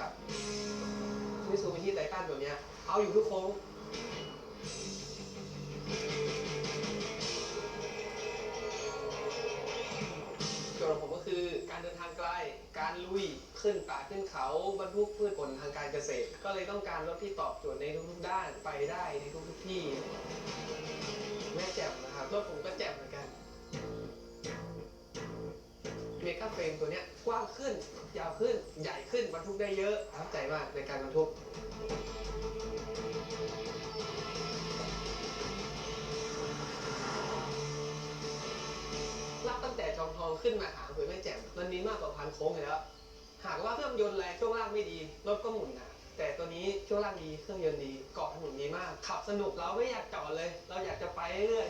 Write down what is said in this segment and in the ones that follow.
กับมิสูบิชิไททันตัวเนี้ยเอาอยู่ทุกโค้งโจทย์ของผมก็คือการเดินทางไกล การลุยขึ้นป่าขึ้นเขาบรรทุกพืชผลทางการเกษตร ก็เลยต้องการรถที่ตอบโจทย์ในทุกๆด้านไปได้ในทุกๆที่แม่แจ่มนะครับรถผมก็แจ่มเหมือนกัน มกาเฟรมตัวเนี้ยกว้างขึ้น ยาวขึ้น ใหญ่ขึ้นบรรทุกได้เยอะประทับใจมากในการบรรทุกรับตั้งแต่จอมทองขึ้นมาหาหวยแม่แจ่มมันมีมากกว่าพันโค้งอยู่แล้ว หากว่าเครื่องยนต์แรงช่วงล่างไม่ดีรถก็หมุนนะแต่ตัวนี้ช่วงล่างดีเครื่องยนต์ดีเกาะถนนดีมาก ขับสนุกเราไม่อยากจอดเลย เราอยากจะไปเรื่อย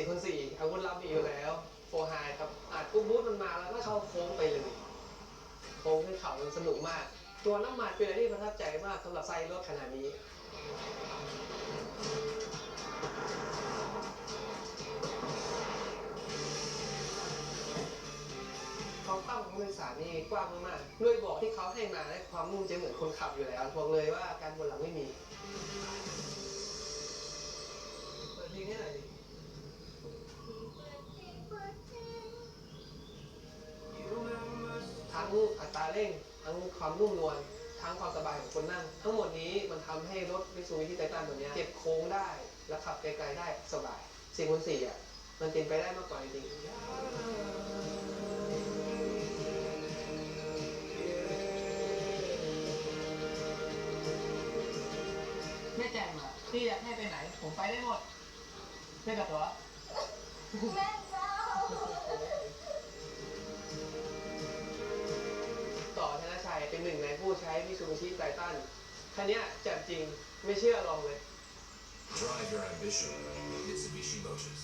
างชันเนี่ย4คูณ4อาวุธลับมีอยู่แล้วโฟไฮครับอาจกุ๊บบูทมันมาแล้วก็เข้าโค้งไปเลยโค้งขึ้นเขามันสนุกมาก ตัวน้ำมันเป็นอะไรที่ประทับใจมากสำหรับไซส์รถขนาดนี้ความกว้างของผู้โดยสารนี่กว้างมากด้วยบอกที่เขาให้มาและความนุ่มจะเหมือนคนขับอยู่แล้วบอกเลยว่าการบนหลังไม่มี ทั้งอัตราเร่ง ทั้งความนุ่มนวลทั้งความสบายของคนนั่ง ทั้งหมดนี้มันทำให้รถมิซูบิชิไททันตัวเนี้ยเก็บโค้งได้ และขับไกลๆได้สบายสี่คูณสี่อะมันเป็นไปได้มากกว่าจริงๆแม่แจ่มอะที่อยากให้ไปไหน ผมไปได้หมดไม่กับตัวแม่เจ้า ซูบิชิไททันคันนี้แจ่มจริงไม่เชื่อลองเลย Drive your ambition. Mitsubishi Motors.